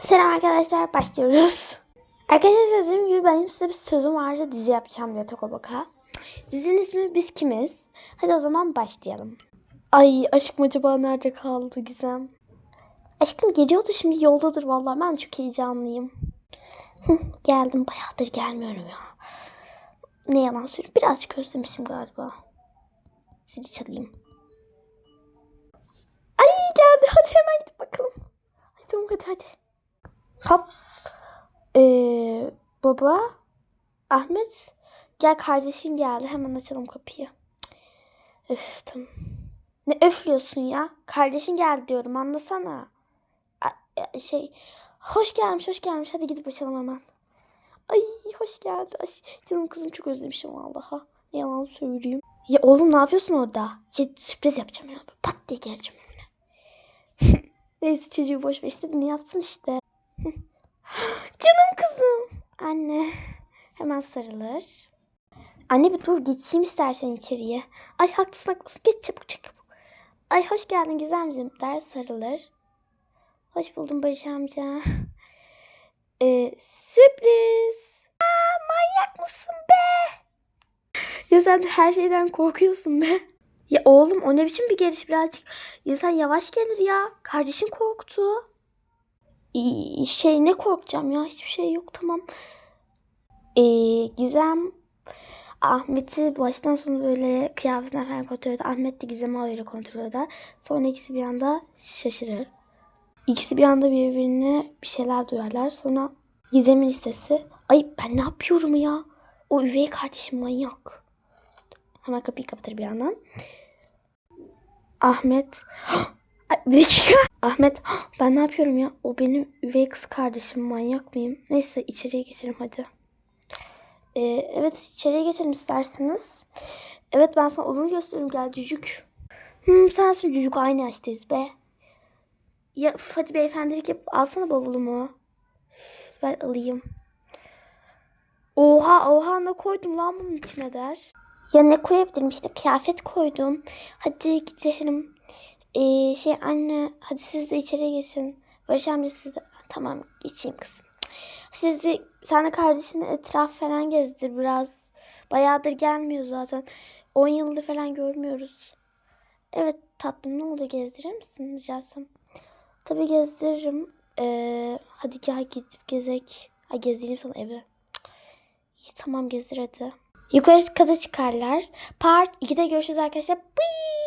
Selam arkadaşlar başlıyoruz. Arkadaşlar dediğim gibi benim size bir sözüm vardı dizi yapacağım diye Tokoboka. Dizinin ismi Biz Kimiz? Hadi o zaman başlayalım. Ay aşkım acaba nerede kaldı Gizem? Aşkım geliyordu şimdi yoldadır vallahi ben çok heyecanlıyım. Geldim bayağıdır gelmiyorum ya. Ne yalan söyleyeyim birazcık özlemişim galiba. Zili çalayım. Baba. Ahmet. Gel kardeşin geldi. Hemen açalım kapıyı. Öf tamam. Ne öflüyorsun ya? Kardeşin geldi diyorum anlasana. A- şey. Hoş gelmiş hoş gelmiş. Hadi gidip açalım hemen. Ay hoş geldi. Ay, canım kızım çok özlemişim vallahi. Ne yalan söyleyeyim. Ya oğlum ne yapıyorsun orada? Ya sürpriz yapacağım ya. Pat diye geleceğim önüne. Neyse çocuğu boş ver. İstediğini yapsın işte. Canım kızım. Anne. Hemen sarılır. Anne bir dur geçeyim istersen içeriye. Ay haklısın haklısın. Geç çabuk çabuk. Ay hoş geldin Gizemciğim der sarılır. Hoş buldum Barış amca. Ee, sürpriz. Aa, manyak mısın be? Ya sen her şeyden korkuyorsun be. Ya oğlum o ne biçim bir geliş birazcık. Ya sen yavaş gelir ya. Kardeşim korktu. Şey ne korkacağım ya hiçbir şey yok tamam. Ee, Gizem Ahmet'i baştan sona böyle kıyafetine falan kontrol eder. Ahmet de Gizem'i öyle kontrol eder. Sonra ikisi bir anda şaşırır. İkisi bir anda birbirine bir şeyler duyarlar. Sonra Gizem'in listesi. Ay ben ne yapıyorum ya? O üvey kardeşim manyak. Hemen kapıyı kapatır bir yandan. Ahmet. Bir dakika. Ahmet ben ne yapıyorum ya? O benim üvey kız kardeşim manyak mıyım? Neyse içeriye geçelim hadi. Ee, evet içeriye geçelim isterseniz. Evet ben sana odanı gösteriyorum gel cücük. Hmm, sensin cücük aynı yaştayız be. Ya üf, hadi beyefendilik yap. Alsana bavulumu. Üf, ver alayım. Oha oha ne koydum lan bunun içine der. Ya ne koyabilirim işte kıyafet koydum. Hadi gidelim. Ee, şey anne hadi siz de içeri geçin. Barış amca siz de tamam geçeyim kızım. Siz de sen de kardeşini etraf falan gezdir biraz. Bayağıdır gelmiyor zaten. 10 yıldır falan görmüyoruz. Evet tatlım ne oldu gezdirir misin rica etsem? Tabii gezdiririm. Ee, hadi gel gidip gezek. Ay gezdireyim sana evi. İyi tamam gezdir hadi. Yukarı kata çıkarlar. Part 2'de görüşürüz arkadaşlar. Bye.